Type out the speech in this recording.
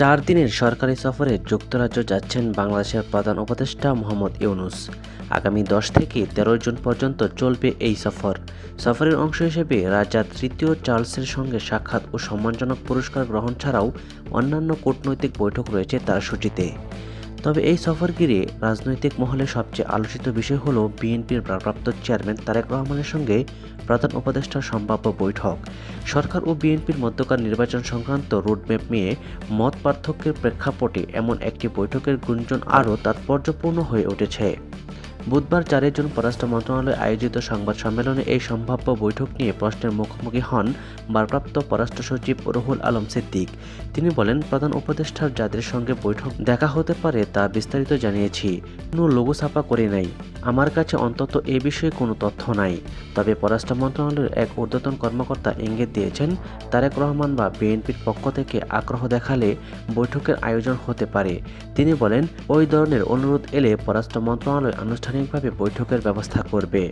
চার দিনের সরকারি সফরে যুক্তরাজ্য যাচ্ছেন বাংলাদেশের প্রধান উপদেষ্টা মোহাম্মদ ইউনুস। আগামী দশ থেকে তেরো জুন পর্যন্ত চলবে এই সফর। সফরের অংশ হিসেবে রাজা তৃতীয় চার্লসের সঙ্গে সাক্ষাৎ ও সম্মানজনক পুরস্কার গ্রহণ ছাড়াও অন্যান্য কূটনৈতিক বৈঠক রয়েছে তার সূচিতে। তবে এই সফর ঘিরে রাজনৈতিক মহলে সবচেয়ে আলোচিত বিষয় হল বিএনপির ভারপ্রাপ্ত চেয়ারম্যান তারেক রহমানের সঙ্গে প্রধান উপদেষ্টার সম্ভাব্য বৈঠক। সরকার ও বিএনপির মধ্যকার নির্বাচন সংক্রান্ত রোডম্যাপ নিয়ে মত পার্থক্যের প্রেক্ষাপটে এমন একটি বৈঠকের গুঞ্জন আরও তাৎপর্যপূর্ণ হয়ে উঠেছে। বুধবার চারের জুন পররাষ্ট্র মন্ত্রণালয়ে আয়োজিত সংবাদ সম্মেলনে এই সম্ভাব্য বৈঠক নিয়ে প্রশ্নের মুখোমুখি হন ভারপ্রাপ্ত পররাষ্ট্র সচিব রহুল আলম সিদ্দিক। তিনি বলেন, প্রধান উপদেষ্টার যাদের সঙ্গে বৈঠক দেখা হতে পারে তা বিস্তারিত জানিয়েছি। কোনো লোগো ছাপা করে নাই। আমার কাছে অন্তত এ বিষয়ে কোনো তথ্য নাই। তবে পররাষ্ট্র মন্ত্রণালয়ের এক ঊর্ধ্বতন কর্মকর্তা ইঙ্গিত দিয়েছেন, তারেক রহমান বা বিএনপির পক্ষ থেকে আগ্রহ দেখালে বৈঠকের আয়োজন হতে পারে। তিনি বলেন, ওই ধরনের অনুরোধ এলে পররাষ্ট্র মন্ত্রণালয় আনুষ্ঠানিকভাবে বৈঠকের ব্যবস্থা করবে।